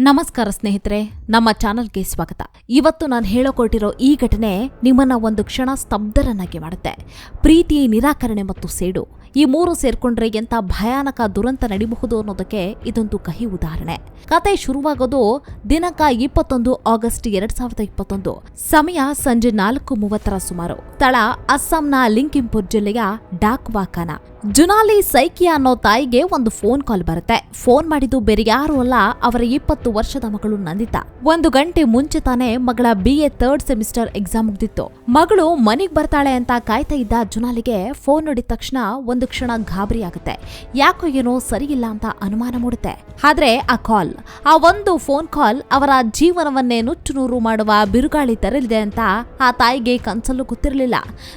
ನಮಸ್ಕಾರ ಸ್ನೇಹಿತರೆ, ನಮ್ಮ ಚಾನಲ್ಗೆ ಸ್ವಾಗತ. ಇವತ್ತು ನಾನು ಹೇಳಕೊಟ್ಟಿರೋ ಈ ಘಟನೆ ನಿಮ್ಮನ್ನ ಒಂದು ಕ್ಷಣ ಸ್ತಬ್ಧರನ್ನಾಗಿ ಮಾಡುತ್ತೆ. ಪ್ರೀತಿ, ನಿರಾಕರಣೆ ಮತ್ತು ಸೇಡು. ಈ ಮೂರು ಸೇರ್ಕೊಂಡ್ರೆ ಎಂತ ಭಯಾನಕ ದುರಂತ ನಡಿಬಹುದು ಅನ್ನೋದಕ್ಕೆ ಇದೊಂದು ಕಹಿ ಉದಾಹರಣೆ. ಕತೆ ಶುರುವಾಗೋದು ದಿನಾಂಕ ಇಪ್ಪತ್ತೊಂದು ಆಗಸ್ಟ್ ಎರಡ್ ಸಾವಿರದ ಇಪ್ಪತ್ತೊಂದು. ಸಮಯ ಸಂಜೆ ನಾಲ್ಕು ಮೂವತ್ತರ ಸುಮಾರು. ಸ್ಥಳ ಅಸ್ಸಾಂನ ಲಿಂಕಿಂಪುರ್ ಜಿಲ್ಲೆಯ ಡಾಕ್ವಾಖಾನ. ಜುನಾಲಿ ಸೈಕಿಯ ಅನ್ನೋ ತಾಯಿಗೆ ಒಂದು ಫೋನ್ ಕಾಲ್ ಬರುತ್ತೆ. ಫೋನ್ ಮಾಡಿದ್ದು ಬೇರೆ ಯಾರು ಅಲ್ಲ, ಅವರ ಇಪ್ಪತ್ತು ವರ್ಷದ ಮಗಳು ನಂದಿತಾ. ಒಂದು ಗಂಟೆ ಮುಂಚೆ ತಾನೇ ಮಗಳ B A third semester exam ಮುಗ್ದಿತ್ತು. ಮಗಳು ಮನೆಗ್ ಬರ್ತಾಳೆ ಅಂತ ಕಾಯ್ತಾ ಇದ್ದ ಜುನಾಲಿಗೆ ಫೋನ್ ನೋಡಿದ ತಕ್ಷಣ ಒಂದು ಕ್ಷಣ ಗಾಬರಿ ಆಗುತ್ತೆ. ಯಾಕೋ ಏನೋ ಸರಿಯಿಲ್ಲ ಅಂತ ಅನುಮಾನ ಮೂಡುತ್ತೆ. ಆದ್ರೆ ಆ ಕಾಲ್ ಆ ಒಂದು ಫೋನ್ ಕಾಲ್ ಅವರ ಜೀವನವನ್ನೇ ನುಚ್ಚುನೂರು ಮಾಡುವ ಬಿರುಗಾಳಿ ತರಲಿದೆ ಅಂತ ಆ ತಾಯಿಗೆ ಕನ್ಸಲ್ಲೂ ಗೊತ್ತಿರಲಿಲ್ಲ.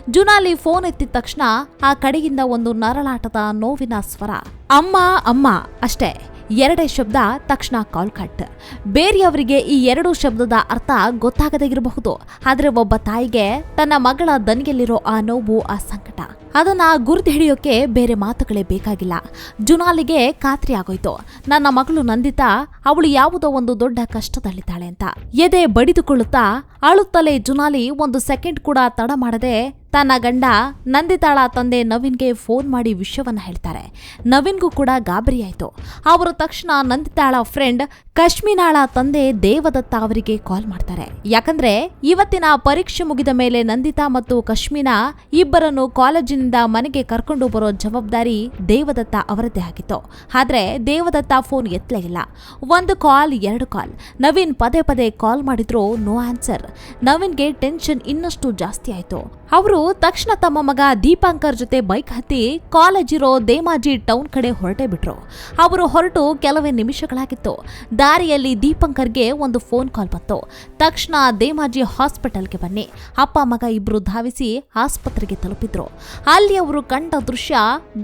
ಜುನಾಲಿ ಫೋನ್ ಎತ್ತಿದ ತಕ್ಷಣ ಆ ಕಡೆಯಿಂದ ಒಂದು ನರಳಾಟದ ನೋವಿನ ಸ್ವರ. ಅಮ್ಮ ಅಮ್ಮ ಅಷ್ಟೇ. ಎರಡೇ ಶಬ್ದ, ತಕ್ಷಣ ಕಾಲ್ ಕಟ್. ಬೇರೆಯವರಿಗೆ ಈ ಎರಡು ಶಬ್ದದ ಅರ್ಥ ಗೊತ್ತಾಗದೇ ಇರಬಹುದು. ಆದ್ರೆ ಒಬ್ಬ ತಾಯಿಗೆ ತನ್ನ ಮಗಳ ದನಿಯಲ್ಲಿರೋ ಆ ನೋವು ಆ ಸಂಕಟ. ಅದನ್ನ ಗುರ್ದು ಹಿಡಿಯೋಕೆ ಬೇರೆ ಮಾತುಗಳೇ ಬೇಕಾಗಿಲ್ಲ. ಜುನಾಲಿಗೆ ಖಾತ್ರಿ ಆಗೋಯ್ತು ನನ್ನ ಮಗಳು ನಂದಿತಾ ಅವಳು ಯಾವುದೋ ಒಂದು ದೊಡ್ಡ ಕಷ್ಟದಲ್ಲಿದ್ದಾಳೆ ಅಂತ. ಎದೆ ಬಡಿದುಕೊಳ್ಳುತ್ತಾ ಅಳುತ್ತಲೇ ಜುನಾಲಿ ಒಂದು ಸೆಕೆಂಡ್ ಕೂಡ ತಡ ಮಾಡದೆ ತನ್ನ ಗಂಡ, ನಂದಿತಾಳ ತಂದೆ ನವೀನ್ಗೆ ಫೋನ್ ಮಾಡಿ ವಿಷಯವನ್ನ ಹೇಳ್ತಾರೆ. ನವೀನ್ಗೂ ಕೂಡ ಗಾಬರಿ ಆಯ್ತು ಅವರು ತಕ್ಷಣ ನಂದಿತಾಳ ಫ್ರೆಂಡ್ ಕಶ್ಮೀನಾಳ ತಂದೆ ದೇವದತ್ತ ಅವರಿಗೆ ಕಾಲ್ ಮಾಡ್ತಾರೆ. ಯಾಕಂದ್ರೆ ಇವತ್ತಿನ ಪರೀಕ್ಷೆ ಮುಗಿದ ಮೇಲೆ ನಂದಿತಾ ಮತ್ತು ಕಶ್ಮೀನಾ ಇಬ್ಬರನ್ನು ಕಾಲೇಜಿನಿಂದ ಮನೆಗೆ ಕರ್ಕೊಂಡು ಬರೋ ಜವಾಬ್ದಾರಿ ದೇವದತ್ತ ಅವರದ್ದೇ ಆಗಿತ್ತು. ಆದ್ರೆ ದೇವದತ್ತ ಫೋನ್ ಎತ್ತಲೇ ಇಲ್ಲ. ಒಂದು ಕಾಲ್, ಎರಡು ಕಾಲ್. ನವೀನ್ ಪದೇ ಪದೇ ಕಾಲ್ ಮಾಡಿದ್ರು, ನೋ ಆನ್ಸರ್. ನವೀನ್ಗೆ ಟೆನ್ಷನ್ ಇನ್ನಷ್ಟು ಜಾಸ್ತಿ ಆಯ್ತು. ಅವರು ತಕ್ಷಣ ತಮ್ಮ ಮಗ ದೀಪಾಂಕರ್ ಜೊತೆ ಬೈಕ್ ಹತ್ತಿ ಕಾಲೇಜಿರೋ ದೇಮಾಜಿ ಟೌನ್ ಕಡೆ ಹೊರಟೇ ಬಿಟ್ರು. ಅವರು ಹೊರಟು ಕೆಲವೇ ನಿಮಿಷಗಳಾಗಿತ್ತು. ದಾರಿಯಲ್ಲಿ ದೀಪಂಕರ್ಗೆ ಒಂದು ಫೋನ್ ಕಾಲ್ ಬಂತು. ತಕ್ಷಣ ದೇಮಾಜಿ ಹಾಸ್ಪಿಟಲ್ಗೆ ಬನ್ನಿ. ಅಪ್ಪ, ಮಗ ಇಬ್ರು ಧಾವಿಸಿ ಆಸ್ಪತ್ರೆಗೆ ತಲುಪಿದ್ರು. ಅಲ್ಲಿ ಅವರು ಕಂಡ ದೃಶ್ಯ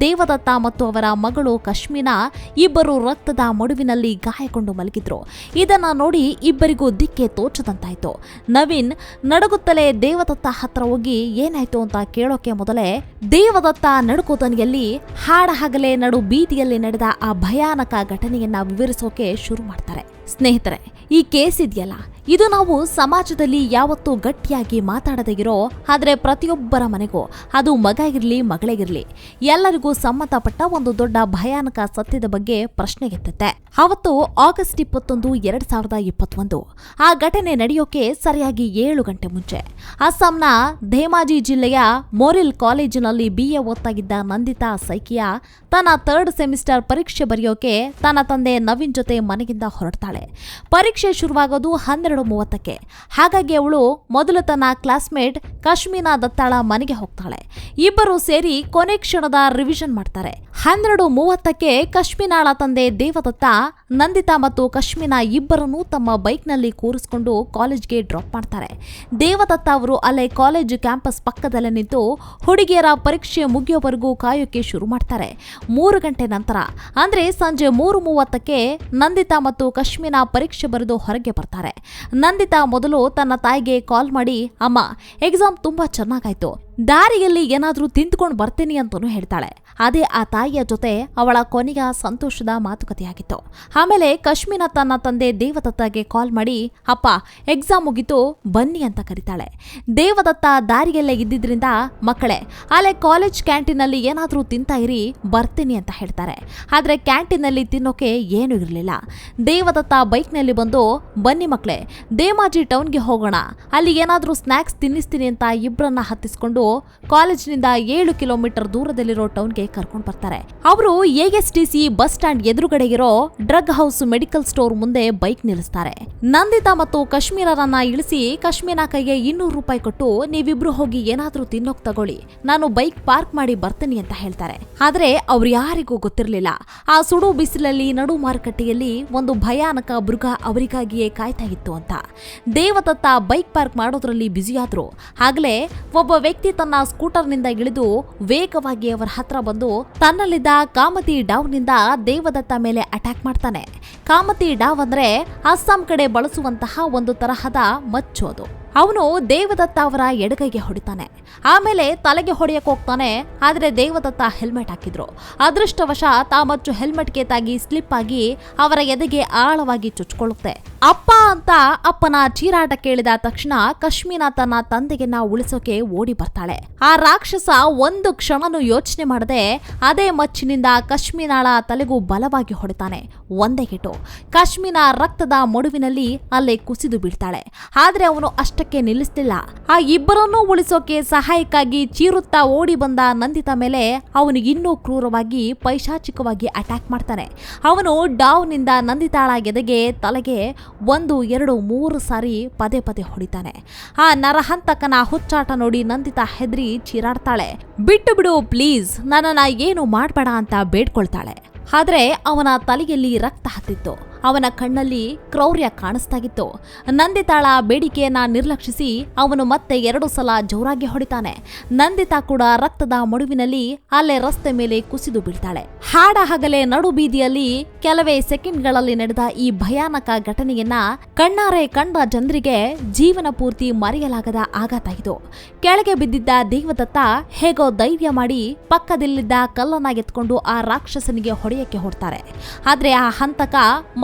ದೇವದತ್ತ ಮತ್ತು ಅವರ ಮಗಳು ಕಶ್ಮೀನಾ ಇಬ್ಬರು ರಕ್ತದ ಮಡುವಿನಲ್ಲಿ ಗಾಯಗೊಂಡು ಮಲಗಿದ್ರು. ಇದನ್ನ ನೋಡಿ ಇಬ್ಬರಿಗೂ ದಿಕ್ಕೆ ತೋಚದಂತಾಯ್ತು. ನವೀನ್ ನಡುಗುತ್ತಲೇ ದೇವದತ್ತ ಹತ್ರ ಹೋಗಿ, ಏನಾಯ್ತು ಅಂತ ಕೇಳೋಕೆ ಮೊದಲೇ ದೇವದತ್ತ ನಡುಕೋತನಿಯಲ್ಲಿ ಹಾಡ ಹಗಲೇ ನಡು ಬೀದಿಯಲ್ಲಿ ನಡೆದ ಆ ಭಯಾನಕ ಘಟನೆಯನ್ನ ವಿವರಿಸೋಕೆ ಶುರು ಮಾಡ್ತಾರೆ. ಸ್ನೇಹಿತರೆ, ಈ ಕೇಸ್ ಇದೆಯಲ್ಲ? ಇದು ನಾವು ಸಮಾಜದಲ್ಲಿ ಯಾವತ್ತೂ ಗಟ್ಟಿಯಾಗಿ ಮಾತಾಡದೇ ಇರೋ, ಆದರೆ ಪ್ರತಿಯೊಬ್ಬರ ಮನೆಗೂ ಅದು ಮಗ ಇರಲಿ ಮಗಳಿಗಿರಲಿ ಎಲ್ಲರಿಗೂ ಸಂಬಂಧಪಟ್ಟ ಒಂದು ದೊಡ್ಡ ಭಯಾನಕ ಸತ್ಯದ ಬಗ್ಗೆ ಪ್ರಶ್ನೆ ಎತ್ತುತ್ತೆ. ಅವತ್ತು ಆಗಸ್ಟ್ ಇಪ್ಪತ್ತೊಂದು, ಎರಡ್ ಸಾವಿರದ ಇಪ್ಪತ್ತೊಂದು, ಆ ಘಟನೆ ನಡೆಯೋಕೆ ಸರಿಯಾಗಿ ಏಳು ಗಂಟೆ ಮುಂಚೆ. ಅಸ್ಸಾಂನ ಧೇಮಾಜಿ ಜಿಲ್ಲೆಯ ಮೋರಿಲ್ ಕಾಲೇಜಿನಲ್ಲಿ ಬಿ ಎ ಓದ್ತಾಗಿದ್ದ ನಂದಿತಾ ಸೈಕಿಯಾ ತನ್ನ ಥರ್ಡ್ ಸೆಮಿಸ್ಟರ್ ಪರೀಕ್ಷೆ ಬರೆಯೋಕೆ ತನ್ನ ತಂದೆ ನವೀನ್ ಜೊತೆ ಮನೆಗಿಂದ ಹೊರಡ್ತಾಳೆ. ಪರೀಕ್ಷೆ ಶುರುವಾಗೋದು ಹನ್ನೆರಡು ಮೂವತ್ತಕ್ಕೆ. ಹಾಗಾಗಿ ಅವಳು ಮೊದಲು ತನ್ನ ಕ್ಲಾಸ್ಮೇಟ್ ಕಶ್ಮೀನಾ ದತ್ತಾಳ ಮನೆಗೆ ಹೋಗ್ತಾಳೆ. ಇಬ್ಬರು ಸೇರಿ ಕೊನೆ ಕ್ಷಣದ ರಿವಿಷನ್ ಮಾಡ್ತಾರೆ. ಹನ್ನೆರಡು ಮೂವತ್ತಕ್ಕೆ ಕಶ್ಮೀನಾಳ ತಂದೆ ದೇವದತ್ತ ನಂದಿತಾ ಮತ್ತು ಕಶ್ಮೀನ ಇಬ್ಬರನ್ನೂ ತಮ್ಮ ಬೈಕ್ನಲ್ಲಿ ಕೂರಿಸಿಕೊಂಡು ಕಾಲೇಜ್ಗೆ ಡ್ರಾಪ್ ಮಾಡ್ತಾರೆ. ದೇವದತ್ತ ಅವರು ಅಲ್ಲೇ ಕಾಲೇಜ್ ಕ್ಯಾಂಪಸ್ ಪಕ್ಕದಲ್ಲೇ ನಿಂತು ಹುಡುಗಿಯರ ಪರೀಕ್ಷೆ ಮುಗಿಯೋವರೆಗೂ ಕಾಯೋಕೆ ಶುರು ಮಾಡ್ತಾರೆ. ಮೂರು ಗಂಟೆ ನಂತರ, ಅಂದ್ರೆ ಸಂಜೆ ಮೂರು ಮೂವತ್ತಕ್ಕೆ ನಂದಿತಾ ಮತ್ತು ಕಶ್ಮೀನ ಪರೀಕ್ಷೆ ಬರೆದು ಹೊರಗೆ ಬರ್ತಾರೆ. ನಂದಿತಾ ಮೊದಲು ತನ್ನ ತಾಯಿಗೆ ಕಾಲ್ ಮಾಡಿ, ಅಮ್ಮ ಎಕ್ಸಾಮ್ ತುಂಬಾ ಚೆನ್ನಾಗಾಯ್ತು. ದಾರಿಯಲ್ಲಿ ಏನಾದರೂ ತಿಂತ್ಕೊಂಡು ಬರ್ತೀನಿ ಅಂತಲೂ ಹೇಳ್ತಾಳೆ. ಅದೇ ಆ ತಾಯಿಯ ಜೊತೆ ಅವಳ ಕೊನೆಯ ಸಂತೋಷದ ಮಾತುಕತೆಯಾಗಿತ್ತು. ಆಮೇಲೆ ಕಶ್ಮೀನ ತನ್ನ ತಂದೆ ದೇವದತ್ತಗೆ ಕಾಲ್ ಮಾಡಿ, ಅಪ್ಪ ಎಕ್ಸಾಮ್ ಮುಗಿತು, ಬನ್ನಿ ಅಂತ ಕರೀತಾಳೆ. ದೇವದತ್ತ ದಾರಿಯಲ್ಲೇ ಇದ್ದಿದ್ರಿಂದ ಮಕ್ಕಳೇ, ಅಲ್ಲೇ ಕಾಲೇಜ್ ಕ್ಯಾಂಟೀನಲ್ಲಿ ಏನಾದರೂ ತಿಂತಾ ಇರಿ, ಬರ್ತೀನಿ ಅಂತ ಹೇಳ್ತಾರೆ. ಆದರೆ ಕ್ಯಾಂಟೀನಲ್ಲಿ ತಿನ್ನೋಕೆ ಏನೂ ಇರಲಿಲ್ಲ. ದೇವದತ್ತ ಬೈಕ್ನಲ್ಲಿ ಬಂದು, ಬನ್ನಿ ಮಕ್ಕಳೇ, ದೇಮಾಜಿ ಟೌನ್ಗೆ ಹೋಗೋಣ. ಅಲ್ಲಿ ಏನಾದರೂ ಸ್ನ್ಯಾಕ್ಸ್ ತಿನ್ನಿಸ್ತೀನಿ ಅಂತ ಇಬ್ಬರನ್ನ ಹತ್ತಿಸ್ಕೊಂಡು ಕಾಲೇಜಿನಿಂದ ಏಳು ಕಿಲೋಮೀಟರ್ ದೂರದಲ್ಲಿರೋ ಟೌನ್ಗೆ ಕರ್ಕೊಂಡು ಬರ್ತಾರೆ. ಅವರು ಎಎಸ್ಟಿಸಿ ಬಸ್ ಸ್ಟ್ಯಾಂಡ್ ಎದುರುಗಡೆ ಇರೋ ಡ್ರಗ್ ಹೌಸ್ ಮೆಡಿಕಲ್ ಸ್ಟೋರ್ ಮುಂದೆ ಬೈಕ್ ನಿಲ್ಲಿಸ್ತಾರೆ. ನಂದಿತಾ ಮತ್ತು ಕಾಶ್ಮೀರರನ್ನ ಇಳಿಸಿ ಕಾಶ್ಮೀರ ಕೈಗೆ ಇನ್ನೂರು ರೂಪಾಯಿ ಕೊಟ್ಟು ನೀವಿಬ್ರು ಹೋಗಿ ಏನಾದ್ರೂ ತಿನ್ನೋಕ್ ತಗೊಳ್ಳಿ. ನಾನು ಬೈಕ್ ಪಾರ್ಕ್ ಮಾಡಿ ಬರ್ತೀನಿ ಅಂತ ಹೇಳ್ತಾರೆ. ಆದ್ರೆ ಅವ್ರು ಯಾರಿಗೂ ಗೊತ್ತಿರಲಿಲ್ಲ. ಆ ಸುಡು ಬಿಸಿಲಲ್ಲಿ ನಡು ಮಾರುಕಟ್ಟೆಯಲ್ಲಿ ಒಂದು ಭಯಾನಕ ಮೃಗ ಅವರಿಗಾಗಿಯೇ ಕಾಯ್ತಾ ಇತ್ತು ಅಂತ. ದೇವದತ್ತ ಬೈಕ್ ಪಾರ್ಕ್ ಮಾಡೋದ್ರಲ್ಲಿ ಬ್ಯುಸಿಯಾದ್ರು. ಆಗ್ಲೇ ಒಬ್ಬ ವ್ಯಕ್ತಿ ತನ್ನ ಸ್ಕೂಟರ್ನಿಂದ ಇಳಿದು ವೇಗವಾಗಿ ಅವರ ಹತ್ರ ಬಂದು ತನ್ನಲ್ಲಿದ್ದ ಕಾಮತಿ ಡಾವ್ನಿಂದ ದೇವದತ್ತ ಮೇಲೆ ಅಟ್ಯಾಕ್ ಮಾಡ್ತಾನೆ. ಕಾಮತಿ ಡಾವ್ ಅಂದ್ರೆ ಅಸ್ಸಾಂ ಕಡೆ ಬಳಸುವಂತಹ ಒಂದು ತರಹದ ಮಚ್ಚು ಅದು. ಅವನು ದೇವದತ್ತ ಅವರ ಎಡಗೈಗೆ ಹೊಡಿತಾನೆ. ಆಮೇಲೆ ತಲೆಗೆ ಹೊಡೆಯಕ್ಕೆ ಹೋಗ್ತಾನೆ, ಆದರೆ ದೇವದತ್ತ ಹೆಲ್ಮೆಟ್ ಹಾಕಿದ್ರು. ಅದೃಷ್ಟವಶಾತ್ ಆ ಮಚ್ಚು ಹೆಲ್ಮೆಟ್ಗೆ ತಾಗಿ ಸ್ಲಿಪ್ ಆಗಿ ಅವರ ಎದೆಗೆ ಆಳವಾಗಿ ಚುಚ್ಕೊಳ್ಳುತ್ತೆ. ಅಪ್ಪ ಅಂತ ಅಪ್ಪನ ಚೀರಾಟ ಕೇಳಿದ ತಕ್ಷಣ ಕಶ್ಮೀನ ತನ್ನ ತಂದೆಗೆನ್ನ ಉಳಿಸೋಕೆ ಓಡಿ ಬರ್ತಾಳೆ. ಆ ರಾಕ್ಷಸ ಒಂದು ಕ್ಷಣನು ಯೋಚನೆ ಮಾಡದೆ ಅದೇ ಮಚ್ಚಿನಿಂದ ಕಶ್ಮೀನಾಳ ತಲೆಗೂ ಬಲವಾಗಿ ಹೊಡಿತಾನೆ. ಒಂದೇ ಹಿಟ್ಟು ಕಶ್ಮೀನ ರಕ್ತದ ಮಡುವಿನಲ್ಲಿ ಅಲ್ಲೇ ಕುಸಿದು ಬೀಳ್ತಾಳೆ. ಆದ್ರೆ ಅವನು ಅಷ್ಟಕ್ಕೆ ನಿಲ್ಲಿಸ್ತಿಲ್ಲ. ಆ ಇಬ್ಬರನ್ನೂ ಉಳಿಸೋಕೆ ಸಹಾಯಕ್ಕಾಗಿ ಚೀರುತ್ತಾ ಓಡಿ ಬಂದ ನಂದಿತ ಮೇಲೆ ಅವನು ಇನ್ನೂ ಕ್ರೂರವಾಗಿ, ಪೈಶಾಚಿಕವಾಗಿ ಅಟ್ಯಾಕ್ ಮಾಡ್ತಾನೆ. ಅವನು ಡಾವ್ನಿಂದ ನಂದಿತಾಳ ಎದೆಗೆ ತಲೆಗೆ ಒಂದು, ಎರಡು, ಮೂರು ಸಾರಿ ಪದೇ ಪದೇ ಹೊಡಿತಾನೆ. ಆ ನರಹಂತಕನ ಹುಚ್ಚಾಟ ನೋಡಿ ನಂದಿತಾ ಹೆದ್ರಿ ಚೀರಾಡ್ತಾಳೆ. ಬಿಟ್ಟು ಬಿಡು ಪ್ಲೀಸ್ ನನ್ನನ್ನ ಏನು ಮಾಡಬೇಡ ಅಂತ ಬೇಡ್ಕೊಳ್ತಾಳೆ. ಆದರೆ ಅವನ ತಲೆಯಲ್ಲಿ ರಕ್ತ ಹತ್ತಿತ್ತು. ಅವನ ಕಣ್ಣಲ್ಲಿ ಕ್ರೌರ್ಯ ಕಾಣಿಸ್ತಾಗಿತ್ತು. ನಂದಿತಾಳ ಬೇಡಿಕೆಯನ್ನ ನಿರ್ಲಕ್ಷಿಸಿ ಅವನು ಮತ್ತೆ ಎರಡು ಸಲ ಜೋರಾಗಿ ಹೊಡಿತಾನೆ. ನಂದಿತಾ ಕೂಡ ರಕ್ತದ ಮಡುವಿನಲ್ಲಿ ಅಲ್ಲೇ ರಸ್ತೆ ಮೇಲೆ ಕುಸಿದು ಬೀಳ್ತಾಳೆ. ಹಾಡ ಹಗಲೆ ನಡು ಬೀದಿಯಲ್ಲಿ ಕೆಲವೇ ಸೆಕೆಂಡ್ಗಳಲ್ಲಿ ನಡೆದ ಈ ಭಯಾನಕ ಘಟನೆಯನ್ನ ಕಣ್ಣಾರೆ ಕಂಡ ಜನರಿಗೆ ಜೀವನ ಪೂರ್ತಿ ಮರೆಯಲಾಗದ ಆಘಾತ ಇದು. ಕೆಳಗೆ ಬಿದ್ದಿದ್ದ ದೇವದತ್ತ ಹೇಗೋ ಧೈರ್ಯ ಮಾಡಿ ಪಕ್ಕದಲ್ಲಿದ್ದ ಕಲ್ಲನ್ನ ಎತ್ಕೊಂಡು ಆ ರಾಕ್ಷಸನಿಗೆ ಹೊಡೆಯಕ್ಕೆ ಹೊಡ್ತಾರೆ ಆದ್ರೆ ಆ ಹಂತಕ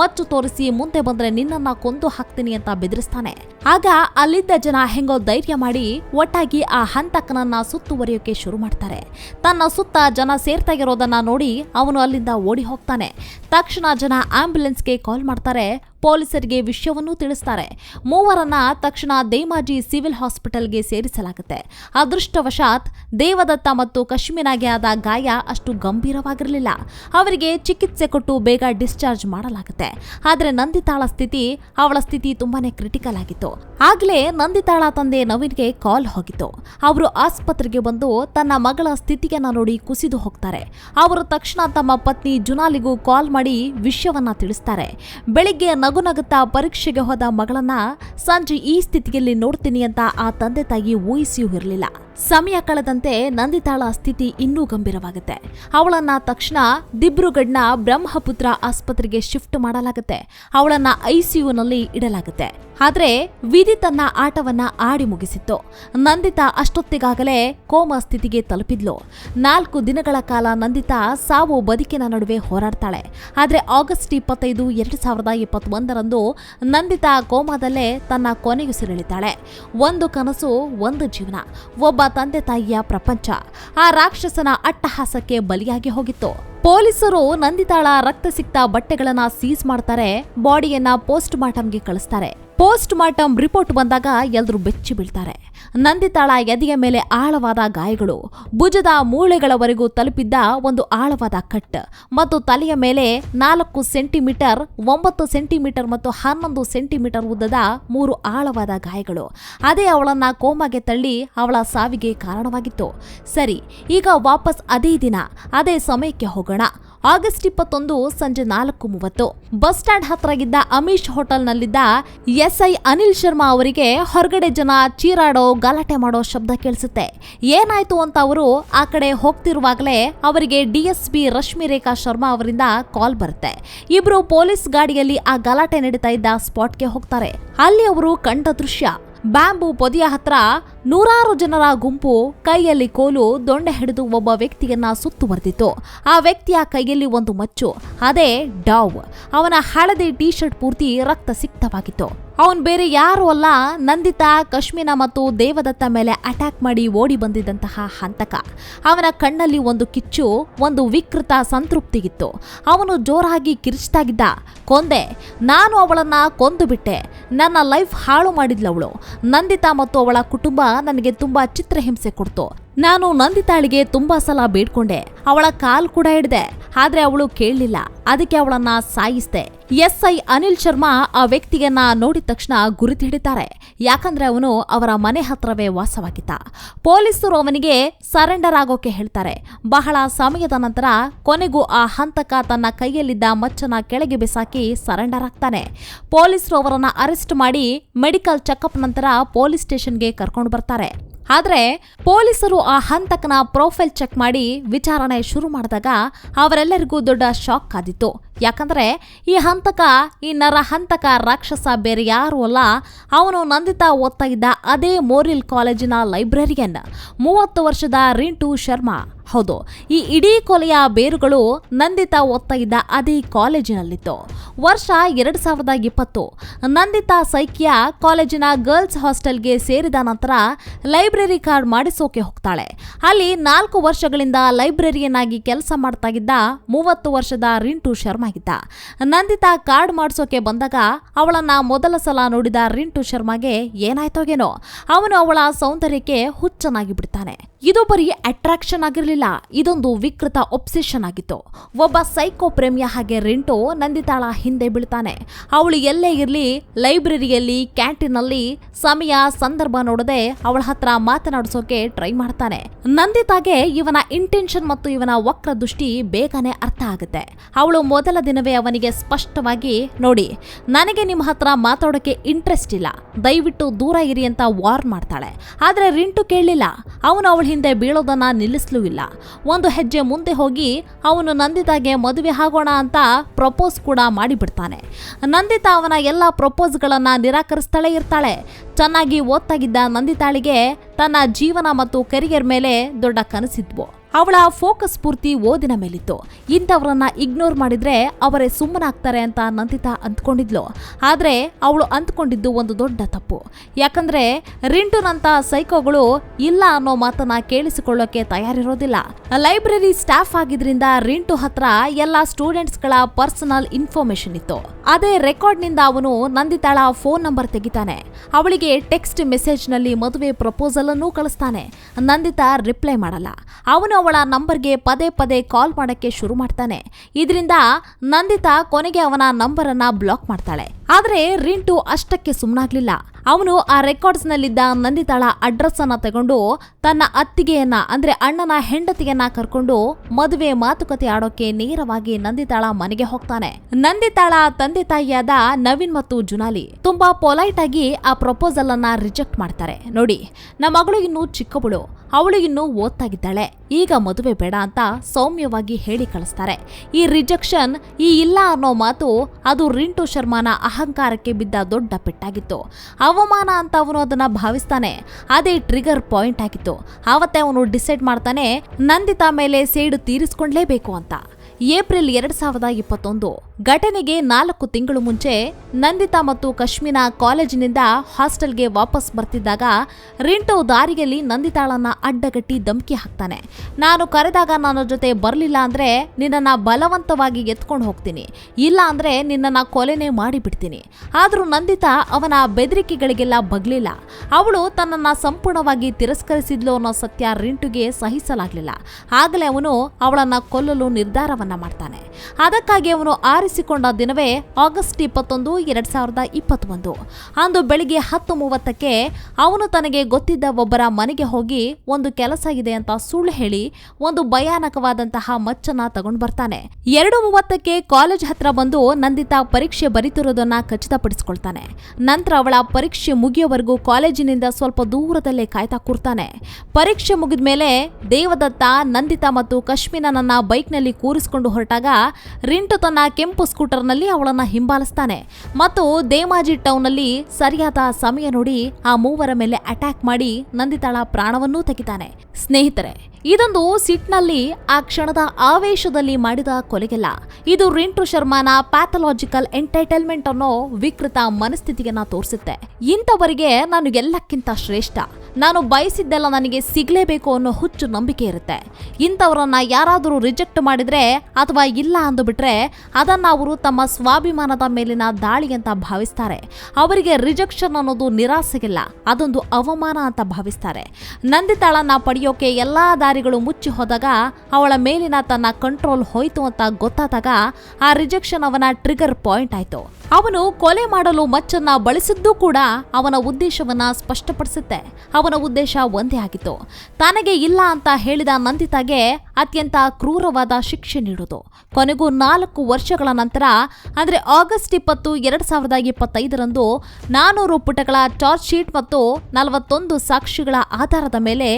ಮಚ್ಚು ತೋರಿಸಿ ಮುಂದೆ ಬಂದ್ರೆ ನಿನ್ನನ್ನ ಕೊಂದು ಹಾಕ್ತೀನಿ ಅಂತ ಬೆದರಿಸ್ತಾನೆ. ಆಗ ಅಲ್ಲಿದ್ದ ಜನ ಹೆಂಗೋ ಧೈರ್ಯ ಮಾಡಿ ಒಟ್ಟಾಗಿ ಆ ಹಂತಕನನ್ನ ಸುತ್ತುವರಿಯೋಕೆ ಶುರು ಮಾಡ್ತಾರೆ. ತನ್ನ ಸುತ್ತ ಜನ ಸೇರ್ತಾ ಇರೋದನ್ನ ನೋಡಿ ಅವನು ಅಲ್ಲಿಂದ ಓಡಿ ಹೋಗ್ತಾನೆ. ತಕ್ಷಣ ಜನ ಆಂಬ್ಯುಲೆನ್ಸ್ಗೆ ಕಾಲ್ ಮಾಡ್ತಾರೆ. ಪೊಲೀಸರಿಗೆ ವಿಷಯವನ್ನು ತಿಳಿಸ್ತಾರೆ. ಮೂವರನ್ನ ತಕ್ಷಣ ದೇಮಾಜಿ ಸಿವಿಲ್ ಹಾಸ್ಪಿಟಲ್ಗೆ ಸೇರಿಸಲಾಗುತ್ತೆ. ಅದೃಷ್ಟವಶಾತ್ ದೇವದತ್ತ ಮತ್ತು ಕಶ್ಮೀರಾಗೆ ಆದ ಗಾಯ ಅಷ್ಟು ಗಂಭೀರವಾಗಿರಲಿಲ್ಲ. ಅವರಿಗೆ ಚಿಕಿತ್ಸೆ ಕೊಟ್ಟು ಬೇಗ ಡಿಸ್ಚಾರ್ಜ್ ಮಾಡಲಾಗುತ್ತೆ. ಆದರೆ ನಂದಿತಾಳ ಸ್ಥಿತಿ, ಅವಳ ಸ್ಥಿತಿ ತುಂಬಾನೇ ಕ್ರಿಟಿಕಲ್ ಆಗಿತ್ತು. ಆಗ್ಲೇ ನಂದಿತಾಳ ತಂದೆ ನವೀನ್ಗೆ ಕಾಲ್ ಹೋಗಿತ್ತು. ಅವರು ಆಸ್ಪತ್ರೆಗೆ ಬಂದು ತನ್ನ ಮಗಳ ಸ್ಥಿತಿಯನ್ನ ನೋಡಿ ಕುಸಿದು ಹೋಗ್ತಾರೆ. ಅವರು ತಕ್ಷಣ ತಮ್ಮ ಪತ್ನಿ ಜುನಾಲಿಗೂ ಕಾಲ್ ಮಾಡಿ ವಿಷಯವನ್ನ ತಿಳಿಸ್ತಾರೆ. ಬೆಳಿಗ್ಗೆ ನಗು ನಗುತ್ತಾ ಪರೀಕ್ಷೆಗೆ ಹೋದ ಮಗಳನ್ನ, ಸಂಜೆ ಈ ಸ್ಥಿತಿಯಲ್ಲಿ ನೋಡ್ತೀನಿ ಅಂತ ಆ ತಂದೆ ತಾಯಿ ಊಹಿಸಿಯೂ ಇರಲಿಲ್ಲ. ಸಮಯ ಕಳೆದಂತೆ ನಂದಿತಾಳ ಸ್ಥಿತಿ ಇನ್ನೂ ಗಂಭೀರವಾಗುತ್ತೆ. ಅವಳನ್ನ ತಕ್ಷಣ ದಿಬ್ರುಗಢ್ನ ಬ್ರಹ್ಮಪುತ್ರ ಆಸ್ಪತ್ರೆಗೆ ಶಿಫ್ಟ್ ಮಾಡಲಾಗುತ್ತೆ. ಅವಳನ್ನ ಐಸಿಯುನಲ್ಲಿ ಇಡಲಾಗುತ್ತೆ. ಆದ್ರೆ ವಿಧಿ ತನ್ನ ಆಟವನ್ನ ಆಡಿ ಮುಗಿಸಿತ್ತು. ನಂದಿತಾ ಅಷ್ಟೊತ್ತಿಗಾಗಲೇ ಕೋಮಾ ಸ್ಥಿತಿಗೆ ತಲುಪಿದ್ಲು. ನಾಲ್ಕು ದಿನಗಳ ಕಾಲ ನಂದಿತಾ ಸಾವು ಬದುಕಿನ ನಡುವೆ ಹೋರಾಡ್ತಾಳೆ. ಆದ್ರೆ ಆಗಸ್ಟ್ ಇಪ್ಪತ್ತೈದು, ಎರಡು ಸಾವಿರದ ಇಪ್ಪತ್ತೊಂದರಂದು ನಂದಿತಾ ಕೋಮಾದಲ್ಲೇ ತನ್ನ ಕೊನೆಯುಸಿರೆಳಿತಾಳೆ. ಒಂದು ಕನಸು, ಒಂದು ಜೀವನ. ಒಬ್ಬ ತಂದೆ ತಾಯಿಯ ಪ್ರಪಂಚ. ಆ ರಾಕ್ಷಸನ ಅಟ್ಟಹಾಸಕ್ಕೆ ಬಲಿಯಾಗಿ ಹೋಗಿತ್ತು. ಪೊಲೀಸರು ನಂದಿತಾಳ ರಕ್ತ ಸಿಕ್ತ ಬಟ್ಟೆಗಳನ್ನ ಸೀಸ್ ಮಾಡ್ತಾರೆ, ಬಾಡಿಯನ್ನ ಪೋಸ್ಟ್ ಮಾರ್ಟಂಗೆ ಕಳಿಸ್ತಾರೆ. ಪೋಸ್ಟ್ ಮಾರ್ಟಮ್ ರಿಪೋರ್ಟ್ ಬಂದಾಗ ಎಲ್ರೂ ಬೆಚ್ಚಿ ಬೀಳ್ತಾರೆ. ನಂದಿತಾಳ ಎದೆಯ ಮೇಲೆ ಆಳವಾದ ಗಾಯಗಳು. ಭುಜದ ಮೂಳೆಗಳವರೆಗೂ ತಲುಪಿದ್ದ ಒಂದು ಆಳವಾದ ಕಟ್ ಮತ್ತು ತಲೆಯ ಮೇಲೆ ನಾಲ್ಕು ಸೆಂಟಿಮೀಟರ್, ಒಂಬತ್ತು ಸೆಂಟಿಮೀಟರ್ ಮತ್ತು ಹನ್ನೊಂದು ಸೆಂಟಿಮೀಟರ್ ಉದ್ದದ ಮೂರು ಆಳವಾದ ಗಾಯಗಳು. ಅದೇ ಅವಳನ್ನ ಕೋಮಾಗೆ ತಳ್ಳಿ ಅವಳ ಸಾವಿಗೆ ಕಾರಣವಾಗಿತ್ತು. ಸರಿ, ಈಗ ವಾಪಸ್ ಅದೇ ದಿನ, ಅದೇ ಸಮಯಕ್ಕೆ ಹೋಗೋಣ. ಆಗಸ್ಟ್ ಇಪ್ಪತ್ತೊಂದು ಸಂಜೆ ನಾಲ್ಕು ಮೂವತ್ತು. ಬಸ್ ಸ್ಟ್ಯಾಂಡ್ ಹತ್ರ ಇದ್ದ ಅಮೀಶ್ ಹೋಟೆಲ್ನಲ್ಲಿದ್ದ ಎಸ್ಐ ಅನಿಲ್ ಶರ್ಮಾ ಅವರಿಗೆ ಹೊರಗಡೆ ಜನ ಚೀರಾಡೋ ಗಲಾಟೆ ಮಾಡೋ ಶಬ್ದ ಕೇಳಿಸುತ್ತೆ. ಏನಾಯ್ತು ಅಂತ ಅವರು ಆ ಕಡೆ ಹೋಗ್ತಿರುವಾಗಲೇ ಅವರಿಗೆ ಡಿಎಸ್ಪಿ ರಶ್ಮಿ ರೇಖಾ ಶರ್ಮಾ ಅವರಿಂದ ಕಾಲ್ ಬರುತ್ತೆ. ಇಬ್ರು ಪೊಲೀಸ್ ಗಾಡಿಯಲ್ಲಿ ಆ ಗಲಾಟೆ ನಡೀತಾ ಇದ್ದ ಸ್ಪಾಟ್ಗೆ ಹೋಗ್ತಾರೆ. ಅಲ್ಲಿ ಅವರು ಕಂಡ ದೃಶ್ಯ. ಬ್ಯಾಂಬು ಪೊದೆಯ ಹತ್ರ ನೂರಾರು ಜನರ ಗುಂಪು ಕೈಯಲ್ಲಿ ಕೋಲು ದೊಂಡೆ ಹಿಡಿದು ಒಬ್ಬ ವ್ಯಕ್ತಿಯನ್ನ ಸುತ್ತುವರೆದಿತ್ತು. ಆ ವ್ಯಕ್ತಿಯ ಕೈಯಲ್ಲಿ ಒಂದು ಮಚ್ಚು, ಅದೇ ಡಾವ್. ಅವನ ಹಳದಿ ಟೀ ಶರ್ಟ್ ಪೂರ್ತಿ ರಕ್ತ ಸಿಕ್ತವಾಗಿತ್ತು. ಅವನ್ ಬೇರೆ ಯಾರು ಅಲ್ಲ. ನಂದಿತಾ, ಕಶ್ಮೀನ ಮತ್ತು ದೇವದತ್ತ ಮೇಲೆ ಅಟ್ಯಾಕ್ ಮಾಡಿ ಓಡಿ ಬಂದಿದ್ದಂತಹ ಹಂತಕ. ಅವನ ಕಣ್ಣಲ್ಲಿ ಒಂದು ಕಿಚ್ಚು, ಒಂದು ವಿಕೃತ ಸಂತೃಪ್ತಿಗಿತ್ತು ಅವನು ಜೋರಾಗಿ ಕಿರಿಚ್ತಾಗಿದ್ದ. ಕೊಂದೆ, ನಾನು ಅವಳನ್ನ ಕೊಂದು ಬಿಟ್ಟೆ. ನನ್ನ ಲೈಫ್ ಹಾಳು ಮಾಡಿದ್ಲವಳು. ನಂದಿತಾ ಮತ್ತು ಅವಳ ಕುಟುಂಬ ನನಗೆ ತುಂಬಾ ಚಿತ್ರಹಿಂಸೆ ಕೊಡ್ತು. ನಾನು ನಂದಿತಾಳಿಗೆ ತುಂಬಾ ಸಲ ಬೇಡ್ಕೊಂಡೆ. ಅವಳ ಕಾಲ್ ಕೂಡ ಹಿಡ್ದೆ. ಆದ್ರೆ ಅವಳು ಕೇಳಲಿಲ್ಲ. ಅದಕ್ಕೆ ಅವಳನ್ನ ಸಾಯಿಸ್ದೆ. ಎಸ್ ಐ ಅನಿಲ್ ಶರ್ಮಾ ಆ ವ್ಯಕ್ತಿಯನ್ನ ನೋಡಿದ ತಕ್ಷಣ ಗುರುತು ಹಿಡಿತಾರೆ ಯಾಕಂದ್ರೆ ಅವನು ಅವರ ಮನೆ ಹತ್ರವೇ ವಾಸವಾಗಿದ್ದ. ಪೊಲೀಸರು ಅವನಿಗೆ ಸರೆಂಡರ್ ಆಗೋಕೆ ಹೇಳ್ತಾರೆ. ಬಹಳ ಸಮಯದ ನಂತರ ಕೊನೆಗೂ ಆ ಹಂತಕ ತನ್ನ ಕೈಯಲ್ಲಿದ್ದ ಮಚ್ಚನ ಕೆಳಗೆ ಬಿಸಾಕಿ ಸರೆಂಡರ್ ಆಗ್ತಾನೆ. ಪೊಲೀಸರು ಅವರನ್ನ ಅರೆಸ್ಟ್ ಮಾಡಿ ಮೆಡಿಕಲ್ ಚೆಕಪ್ ನಂತರ ಪೊಲೀಸ್ ಸ್ಟೇಷನ್ಗೆ ಕರ್ಕೊಂಡು ಬರ್ತಾರೆ. ಆದ್ರೆ ಪೊಲೀಸರು ಆ ಹಂತಕನ ಪ್ರೊಫೈಲ್ ಚೆಕ್ ಮಾಡಿ ವಿಚಾರಣೆ ಶುರು ಮಾಡಿದಾಗ ಅವರೆಲ್ಲರಿಗೂ ದೊಡ್ಡ ಶಾಕ್ ಆದಿತ್ತು. ಯಾಕಂದ್ರೆ ಈ ಹಂತಕ, ಈ ನರ ಹಂತಕ ರಾಕ್ಷಸ ಬೇರೆ ಯಾರು ಅಲ್ಲ. ಅವನು ನಂದಿತಾ ಓದ್ತಾ ಇದ್ದ ಅದೇ ಮೋರಿಲ್ ಕಾಲೇಜಿನ ಲೈಬ್ರರಿಯನ್ ಮೂವತ್ತು ವರ್ಷದ ರಿಂಟು ಶರ್ಮಾ. ಹೌದು, ಈ ಇಡೀ ಕೊಲೆಯ ಬೇರುಗಳು ನಂದಿತಾ ಓದ್ತಾ ಅದೇ ಕಾಲೇಜಿನಲ್ಲಿತ್ತು. ವರ್ಷ ಎರಡ್ ಸಾವಿರದ ಇಪ್ಪತ್ತು, ನಂದಿತಾ ಸೈಕ್ಯ ಕಾಲೇಜಿನ ಗರ್ಲ್ಸ್ ಹಾಸ್ಟೆಲ್ಗೆ ಸೇರಿದ ನಂತರ ಲೈಬ್ರರಿ ಕಾರ್ಡ್ ಮಾಡಿಸೋಕೆ ಹೋಗ್ತಾಳೆ. ಅಲ್ಲಿ ನಾಲ್ಕು ವರ್ಷಗಳಿಂದ ಲೈಬ್ರರಿಯನ್ ಆಗಿ ಕೆಲಸ ಮಾಡ್ತಾ ಇದ್ದ ಮೂವತ್ತು ವರ್ಷದ ರಿಂಟು ಶರ್ಮಾ ಇದ್ದ. ನಂದಿತಾ ಕಾರ್ಡ್ ಮಾಡಿಸೋಕೆ ಬಂದಾಗ ಅವಳನ್ನ ಮೊದಲ ಸಲ ನೋಡಿದ ರಿಂಟು ಶರ್ಮಾಗೆ ಏನಾಯ್ತೋಗೇನೋ ಅವನು ಅವಳ ಸೌಂದರ್ಯಕ್ಕೆ ಹುಚ್ಚನಾಗಿ ಬಿಡ್ತಾನೆ. ಇದು ಬರೀ ಅಟ್ರಾಕ್ಷನ್ ಆಗಿರಲಿಲ್ಲ, ಇದೊಂದು ವಿಕೃತ ಒಬ್ಸೆಷನ್ ಆಗಿತ್ತು. ಒಬ್ಬ ಸೈಕೋ ಪ್ರೇಮಿಯ ಹಾಗೆ ರಿಂಟು ನಂದಿತಾಳ ಹಿಂದೆ ಬೀಳ್ತಾನೆ. ಅವಳು ಎಲ್ಲೇ ಇರಲಿ, ಲೈಬ್ರರಿಯಲ್ಲಿ ಕ್ಯಾಂಟೀನಲ್ಲಿ ಸಮಯ, ಸಂದರ್ಭ ನೋಡದೆ ಅವಳ ಹತ್ರ ಮಾತನಾಡಿಸೋಕೆ ಟ್ರೈ ಮಾಡ್ತಾನೆ. ನಂದಿತಾಗೆ ಇವನ ಇಂಟೆನ್ಷನ್ ಮತ್ತು ಇವನ ವಕ್ರ ದೃಷ್ಟಿ ಬೇಗನೆ ಅರ್ಥ ಆಗುತ್ತೆ. ಅವಳು ಮೊದಲ ದಿನವೇ ಅವನಿಗೆ ಸ್ಪಷ್ಟವಾಗಿ, ನೋಡಿ, ನನಗೆ ನಿಮ್ಮ ಹತ್ರ ಮಾತಾಡೋಕೆ ಇಂಟ್ರೆಸ್ಟ್ ಇಲ್ಲ. ದಯವಿಟ್ಟು ದೂರ ಇರಿ ಅಂತ ವಾರ್ನ್ ಮಾಡ್ತಾಳೆ. ಆದ್ರೆ ರಿಂಟು ಕೇಳಲಿಲ್ಲ. ಅವನು ಅವಳ ಹಿಂದೆ ಬೀಳೋದನ್ನ ನಿಲ್ಲಿಸಲೂ ಇಲ್ಲ. ಒಂದು ಹೆಜ್ಜೆ ಮುಂದೆ ಹೋಗಿ ಅವನು ನಂದಿತಾಗೆ ಮದುವೆ ಆಗೋಣ ಅಂತ ಪ್ರಪೋಸ್ ಕೂಡ ಮಾಡಿಬಿಡ್ತಾನೆ. ನಂದಿತಾ ಅವನ ಎಲ್ಲ ಪ್ರಪೋಸ್ಗಳನ್ನು ನಿರಾಕರಿಸ್ತಾಳೆ ಇರ್ತಾಳೆ. ಚೆನ್ನಾಗಿ ಓದ್ತಾಗಿದ್ದ ನಂದಿತಾಳಿಗೆ ತನ್ನ ಜೀವನ ಮತ್ತು ಕೆರಿಯರ್ ಮೇಲೆ ದೊಡ್ಡ ಕನಸಿದ್ವು. ಅವಳ ಫೋಕಸ್ ಪೂರ್ತಿ ಓದಿನ ಮೇಲಿತ್ತು. ಇಂಥವ್ರನ್ನ ಇಗ್ನೋರ್ ಮಾಡಿದ್ರೆ ಅವರೇ ಸುಮ್ಮನಾಗ್ತಾರೆ ಅಂತ ನಂದಿತಾ ಅಂದ್ಕೊಂಡಿದ್ಲು ಆದರೆ ಅವಳು ಅಂದ್ಕೊಂಡಿದ್ದು ಒಂದು ದೊಡ್ಡ ತಪ್ಪು. ಯಾಕಂದ್ರೆ ರಿಂಟುನಂಥ ಸೈಕೋಗಳು ಇಲ್ಲ ಅನ್ನೋ ಮಾತನ್ನ ಕೇಳಿಸಿಕೊಳ್ಳೋಕೆ ತಯಾರಿರೋದಿಲ್ಲ. ಲೈಬ್ರರಿ ಸ್ಟಾಫ್ ಆಗಿದ್ರಿಂದ ರಿಂಟು ಹತ್ರ ಎಲ್ಲ ಸ್ಟೂಡೆಂಟ್ಸ್ಗಳ ಪರ್ಸನಲ್ ಇನ್ಫಾರ್ಮೇಶನ್ ಇತ್ತು. ಅದೇ ರೆಕಾರ್ಡ್ನಿಂದ ಅವನು ನಂದಿತಾಳ ಫೋನ್ ನಂಬರ್ ತೆಗಿತಾನೆ. ಅವಳಿಗೆ ಟೆಕ್ಸ್ಟ್ ಮೆಸೇಜ್ನಲ್ಲಿ ಮದುವೆ ಪ್ರಪೋಸಲ್ ಅನ್ನು ಕಳಿಸ್ತಾನೆ. ನಂದಿತಾ ರಿಪ್ಲೈ ಮಾಡಲ್ಲ. ಅವನು ಅವಳ ನಂಬರ್ಗೆ ಪದೇ ಪದೇ ಕಾಲ್ ಮಾಡಕ್ಕೆ ಶುರು ಮಾಡ್ತಾನೆ. ಇದರಿಂದ ನಂದಿತಾ ಕೊನೆಗೆ ಅವನ ನಂಬರನ್ನು ಬ್ಲಾಕ್ ಮಾಡ್ತಾಳೆ. ಆದ್ರೆ ರಿಂಟು ಅಷ್ಟಕ್ಕೆ ಸುಮ್ಮನಾಗ್ಲಿಲ್ಲ ಅವನು ಆ ರೆಕಾರ್ಡ್ಸ್ನಲ್ಲಿದ್ದ ನಂದಿತಾಳ ಅಡ್ರೆಸ್ ಅನ್ನ ತಗೊಂಡು ತನ್ನ ಅತ್ತಿಗೆಯನ್ನ, ಅಂದ್ರೆ ಅಣ್ಣನ ಹೆಂಡತಿಯನ್ನ ಕರ್ಕೊಂಡು ಮದುವೆ ಮಾತುಕತೆ ಆಡೋಕೆ ನೇರವಾಗಿ ನಂದಿತಾಳ ಮನೆಗೆ ಹೋಗ್ತಾನೆ. ನಂದಿತಾಳ ತಂದೆ ತಾಯಿಯಾದ ನವೀನ್ ಮತ್ತು ಜುನಾಲಿ ತುಂಬಾ ಪೊಲೈಟ್ ಆಗಿ ಆ ಪ್ರಪೋಸಲ್ ಅನ್ನ ರಿಜೆಕ್ಟ್ ಮಾಡ್ತಾರೆ. ನೋಡಿ ನಮ್ಮ ಮಗಳು ಇನ್ನು ಚಿಕ್ಕವಳು, ಅವಳು ಇನ್ನು ಓದ್ತಾಗಿದ್ದಾಳೆ ಈಗ ಮದುವೆ ಬೇಡ ಅಂತ ಸೌಮ್ಯವಾಗಿ ಹೇಳಿ ಕಳಿಸ್ತಾರೆ. ಈ ರಿಜೆಕ್ಷನ್ ಈ ಇಲ್ಲ ಅನ್ನೋ ಮಾತು, ಅದು ರಿಂಟು ಶರ್ಮಾನ ಅಹಂಕಾರಕ್ಕೆ ಬಿದ್ದ ದೊಡ್ಡ ಪೆಟ್ಟಾಗಿತ್ತು. ಅವಮಾನ ಅಂತ ಅವನು ಅದನ್ನ ಭಾವಿಸ್ತಾನೆ. ಅದೇ ಟ್ರಿಗರ್ ಪಾಯಿಂಟ್ ಆಗಿತ್ತು. ಆವತ್ತೇ ಅವನು ಡಿಸೈಡ್ ಮಾಡ್ತಾನೆ, ನಂದಿತಾ ಮೇಲೆ ಸೇಡು ತೀರಿಸ್ಕೊಂಡ್ಲೇಬೇಕು ಅಂತ. ಏಪ್ರಿಲ್ ಎರಡ್ ಸಾವಿರದ ಇಪ್ಪತ್ತೊಂದು. ಘಟನೆಗೆ ನಾಲ್ಕು ತಿಂಗಳು ಮುಂಚೆ ನಂದಿತಾ ಮತ್ತು ಕಾಶ್ಮೀರ ಕಾಲೇಜಿನಿಂದ ಹಾಸ್ಟೆಲ್ಗೆ ವಾಪಸ್ ಬರ್ತಿದ್ದಾಗ ರಿಂಟು ದಾರಿಯಲ್ಲಿ ನಂದಿತಾಳನ್ನ ಅಡ್ಡಗಟ್ಟಿ ಧಮಕಿ ಹಾಕ್ತಾನೆ. ನಾನು ಕರೆದಾಗ ನನ್ನ ಜೊತೆ ಬರಲಿಲ್ಲ ಅಂದ್ರೆ ನಿನ್ನನ್ನ ಬಲವಂತವಾಗಿ ಎತ್ಕೊಂಡು ಹೋಗ್ತೀನಿ. ಇಲ್ಲ ಅಂದ್ರೆ ನಿನ್ನನ್ನ ಕೊಲೆನೇ ಮಾಡಿಬಿಡ್ತೀನಿ. ಆದರೂ ನಂದಿತಾ ಅವನ ಬೆದರಿಕೆಗಳಿಗೆಲ್ಲ ಬಗ್ಲಿಲ್ಲ. ಅವಳು ತನ್ನನ್ನ ಸಂಪೂರ್ಣವಾಗಿ ತಿರಸ್ಕರಿಸಿದ್ಲು ಅನ್ನೋ ಸತ್ಯ ರಿಂಟುಗೆ ಸಹಿಸಲಾಗಲಿಲ್ಲ. ಆಗಲೇ ಅವನು ಅವಳನ್ನ ಕೊಲ್ಲಲು ನಿರ್ಧಾರವನ್ನ ಮಾಡ್ತಾನೆ. ಅದಕ್ಕಾಗಿ ಅವನು ಆರಿಸಿಕೊಂಡ ದಿನವೇ ಆಗಸ್ಟ್ ಇಪ್ಪತ್ತೊಂದು, ಎರಡ್ ಸಾವಿರದ ಇಪ್ಪತ್ತೊಂದು. ಅಂದು ಬೆಳಿಗ್ಗೆ ಹತ್ತು ಮೂವತ್ತಕ್ಕೆ ಅವನು ತನಗೆ ಗೊತ್ತಿದ್ದ ಒಬ್ಬರ ಮನೆಗೆ ಹೋಗಿ ಒಂದು ಕೆಲಸ ಇದೆ ಅಂತ ಸುಳ್ಳು ಹೇಳಿ ಒಂದು ಭಯಾನಕವಾದಂತಹ ಮಚ್ಚನ್ನ ತಗೊಂಡು ಬರ್ತಾನೆ. ಎರಡು ಮೂವತ್ತಕ್ಕೆ ಕಾಲೇಜ್ ಹತ್ರ ಬಂದು ನಂದಿತಾ ಪರೀಕ್ಷೆ ಬರಿತಿರೋದನ್ನ ಖಚಿತಪಡಿಸಿಕೊಳ್ತಾನೆ. ನಂತರ ಅವಳ ಪರೀಕ್ಷೆ ಮುಗಿಯೋವರೆಗೂ ಕಾಲೇಜಿನಿಂದ ಸ್ವಲ್ಪ ದೂರದಲ್ಲೇ ಕಾಯ್ತಾ ಕೂರ್ತಾನೆ. ಪರೀಕ್ಷೆ ಮುಗಿದ ಮೇಲೆ ದೇವದತ್ತ, ನಂದಿತಾ ಮತ್ತು ಕಶ್ಮೀನನನ್ನ ಬೈಕ್ನಲ್ಲಿ ಕೂರಿಸಿಕೊಂಡು ಹೊರಟಾಗ ರಿಂಟು ತನ್ನ ಕೆಂಪು ಸ್ಕೂಟರ್ನಲ್ಲಿ ಅವಳನ್ನ ಹಿಂಬಾಲಿಸ್ತಾನೆ. ಮತ್ತು ದೇಮಾಜಿ ಟೌನ್ನಲ್ಲಿ ಸರಿಯಾದ ಸಮಯ ನೋಡಿ ಆ ಮೂವರ ಮೇಲೆ ಅಟ್ಯಾಕ್ ಮಾಡಿ ನಂದಿತಾಳ ಪ್ರಾಣವನ್ನೂ ತೆಗಿತಾನೆ. ಸ್ನೇಹಿತರೆ ಇದೊಂದು ಸಿಟ್ನಲ್ಲಿ ಆ ಕ್ಷಣದ ಆವೇಶದಲ್ಲಿ ಮಾಡಿದ ಕೊಲೆಗೆಲ್ಲ. ಇದು ರಿಂಟು ಶರ್ಮಾನ ಪ್ಯಾಥಲಾಜಿಕಲ್ ಎಂಟರ್ಟೈನ್ಮೆಂಟ್ ಅನ್ನೋ ವಿಕೃತ ಮನಸ್ಥಿತಿಯನ್ನ ತೋರಿಸುತ್ತೆ. ಇಂಥವರಿಗೆ ನಾನು ಎಲ್ಲಕ್ಕಿಂತ ಶ್ರೇಷ್ಠ. ನಾನು ಬಯಸಿದ್ದೆಲ್ಲ ನನಗೆ ಸಿಗಲೇಬೇಕು ಅನ್ನೋ ಹುಚ್ಚು ನಂಬಿಕೆ ಇರುತ್ತೆ. ಇಂಥವರನ್ನ ಯಾರಾದರೂ ರಿಜೆಕ್ಟ್ ಮಾಡಿದ್ರೆ ಅಥವಾ ಇಲ್ಲ ಅಂದುಬಿಟ್ರೆ ಅದನ್ನ ಅವರು ತಮ್ಮ ಸ್ವಾಭಿಮಾನದ ಮೇಲಿನ ದಾಳಿ ಅಂತ ಭಾವಿಸ್ತಾರೆ. ಅವರಿಗೆ ರಿಜೆಕ್ಷನ್ ಅನ್ನೋದು ನಿರಾಸೆಗಿಲ್ಲ, ಅದೊಂದು ಅವಮಾನ ಅಂತ ಭಾವಿಸ್ತಾರೆ. ನಂದಿತಾಳನ್ನ ಪಡೆಯೋಕೆ ಎಲ್ಲಾ ದಾರಿಗಳು ಮುಚ್ಚಿ ಹೋದಾಗ ಅವಳ ಮೇಲಿನ ತನ್ನ ಕಂಟ್ರೋಲ್ ಹೋಯ್ತು ಅಂತ ಗೊತ್ತಾದಾಗ ಆ ರಿಜೆಕ್ಷನ್ ಅವನ ಟ್ರಿಗರ್ ಪಾಯಿಂಟ್ ಆಯ್ತು. ಅವನು ಕೊಲೆ ಮಾಡಲು ಮಚ್ಚನ್ನ ಬಳಸಿದ್ದು ಕೂಡ ಅವನ ಉದ್ದೇಶವನ್ನ ಸ್ಪಷ್ಟಪಡಿಸುತ್ತೆ. ಅವನ ಉದ್ದೇಶ ಒಂದೇ ಆಗಿತ್ತು. ತನಗೆ ಇಲ್ಲ ಅಂತ ಹೇಳಿದ ನಂದಿತಾಗೆ ಅತ್ಯಂತ ಕ್ರೂರವಾದ ಶಿಕ್ಷೆ ನೀಡುವುದು. ಕೊನೆಗೂ ನಾಲ್ಕು ವರ್ಷಗಳ ನಂತರ, ಅಂದ್ರೆ ಆಗಸ್ಟ್ ಇಪ್ಪತ್ತು, ಎರಡ್ ಸಾವಿರದ ಇಪ್ಪತ್ತೈದರಂದು ನಾನೂರು ಪುಟಗಳ ಚಾರ್ಜ್ ಶೀಟ್ ಮತ್ತು ನಲವತ್ತೊಂದು ಸಾಕ್ಷಿಗಳ ಆಧಾರದ ಮೇಲೆ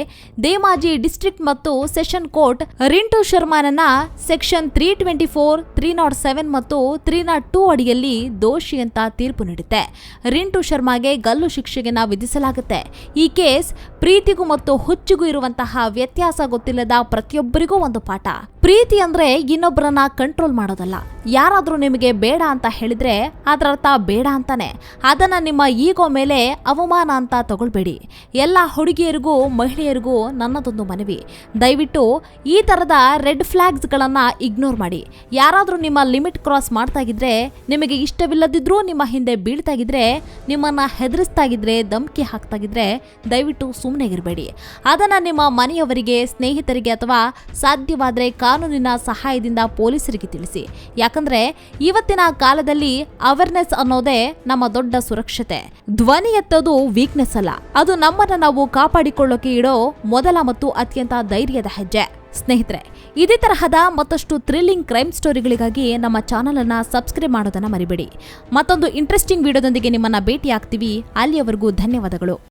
ದೇಮಾಜಿ ಡಿಸ್ಟ್ರಿಕ್ಟ್ ಮತ್ತು session court Rintu ಶರ್ಮಾನನ್ನ section three twenty four, three nought seven ಮತ್ತು ತ್ರೀ ನಾಟ್ ಟೂ ಅಡಿಯಲ್ಲಿ ದೋಷಿ ಅಂತ ತೀರ್ಪು ನೀಡುತ್ತೆ ರಿಂಟು ಶರ್ಮಾಗೆ ಗಲ್ಲು ಶಿಕ್ಷೆಯನ್ನ ವಿಧಿಸಲಾಗುತ್ತೆ. ಈ ಕೇಸ್ ಪ್ರೀತಿಗೂ ಮತ್ತು ಹುಚ್ಚಿಗೂ ಇರುವಂತಹ ವ್ಯತ್ಯಾಸ ಗೊತ್ತಿಲ್ಲದ ಪ್ರತಿಯೊಬ್ಬರಿಗೂ ಒಂದು ಪಾಠ. ಪ್ರೀತಿ ಅಂದ್ರೆ ಇನ್ನೊಬ್ಬರನ್ನ ಕಂಟ್ರೋಲ್ ಮಾಡೋದಲ್ಲ. ಯಾರಾದ್ರೂ ನಿಮಗೆ ಬೇಡ ಅಂತ ಹೇಳಿದ್ರೆ ಅದರರ್ಥ ಬೇಡ ಅಂತಾನೆ. ಅದನ್ನು ನಿಮ್ಮ ಈಗೋ ಮೇಲೆ ಅವಮಾನ ಅಂತ ತಗೊಳ್ಬೇಡಿ. ಎಲ್ಲ ಹುಡುಗಿಯರಿಗೂ ಮಹಿಳೆಯರಿಗೂ ನನ್ನದೊಂದು ಮನವಿ. ದಯವಿಟ್ಟು ಈ ಥರದ ರೆಡ್ ಫ್ಲ್ಯಾಗ್ಸ್ಗಳನ್ನು ಇಗ್ನೋರ್ ಮಾಡಿ. ಯಾರಾದರೂ ನಿಮ್ಮ ಲಿಮಿಟ್ ಕ್ರಾಸ್ ಮಾಡ್ತಾಗಿದ್ರೆ ನಿಮಗೆ ಇಷ್ಟವಿಲ್ಲದಿದ್ರೂ ನಿಮ್ಮ ಹಿಂದೆ ಬೀಳ್ತಾಗಿದ್ರೆ ನಿಮ್ಮನ್ನ ಹೆದರಿಸ್ತಾಗಿದ್ರೆ ಧಮ್ಕಿ ಹಾಕ್ತಾಗಿದ್ರೆ ದಯವಿಟ್ಟು ಸುಮ್ಮನೆ ಇರಬೇಡಿ. ಅದನ್ನು ನಿಮ್ಮ ಮನೆಯವರಿಗೆ, ಸ್ನೇಹಿತರಿಗೆ ಅಥವಾ ಸಾಧ್ಯವಾದರೆ ಕಾನೂನಿನ ಸಹಾಯದಿಂದ ಪೊಲೀಸರಿಗೆ ತಿಳಿಸಿ. ಯಾಕಂದ್ರೆ ಇವತ್ತಿನ ಕಾಲದಲ್ಲಿ ಅವೇರ್ನೆಸ್ ಅನ್ನೋದೇ ನಮ್ಮ ದೊಡ್ಡ ಸುರಕ್ಷತೆ. ಧ್ವನಿ ಎತ್ತೋದು ವೀಕ್ನೆಸ್ ಅಲ್ಲ. ಅದು ನಮ್ಮನ್ನ ನಾವು ಕಾಪಾಡಿಕೊಳ್ಳೋಕೆ ಇಡೋ ಮೊದಲ ಮತ್ತು ಅತ್ಯಂತ ಧೈರ್ಯದ ಹೆಜ್ಜೆ. ಸ್ನೇಹಿತರೆ, ಇದೇ ತರಹದ ಮತ್ತಷ್ಟು ಥ್ರಿಲ್ಲಿಂಗ್ ಕ್ರೈಮ್ ಸ್ಟೋರಿಗಳಿಗಾಗಿ ನಮ್ಮ ಚಾನಲ್ ಅನ್ನ ಸಬ್ಸ್ಕ್ರೈಬ್ ಮಾಡೋದನ್ನ ಮರಿಬೇಡಿ. ಮತ್ತೊಂದು ಇಂಟ್ರೆಸ್ಟಿಂಗ್ ವಿಡಿಯೋದೊಂದಿಗೆ ನಿಮ್ಮನ್ನ ಭೇಟಿ ಆಗ್ತೀವಿ ಅಲ್ಲಿಯವರೆಗೂ ಧನ್ಯವಾದಗಳು.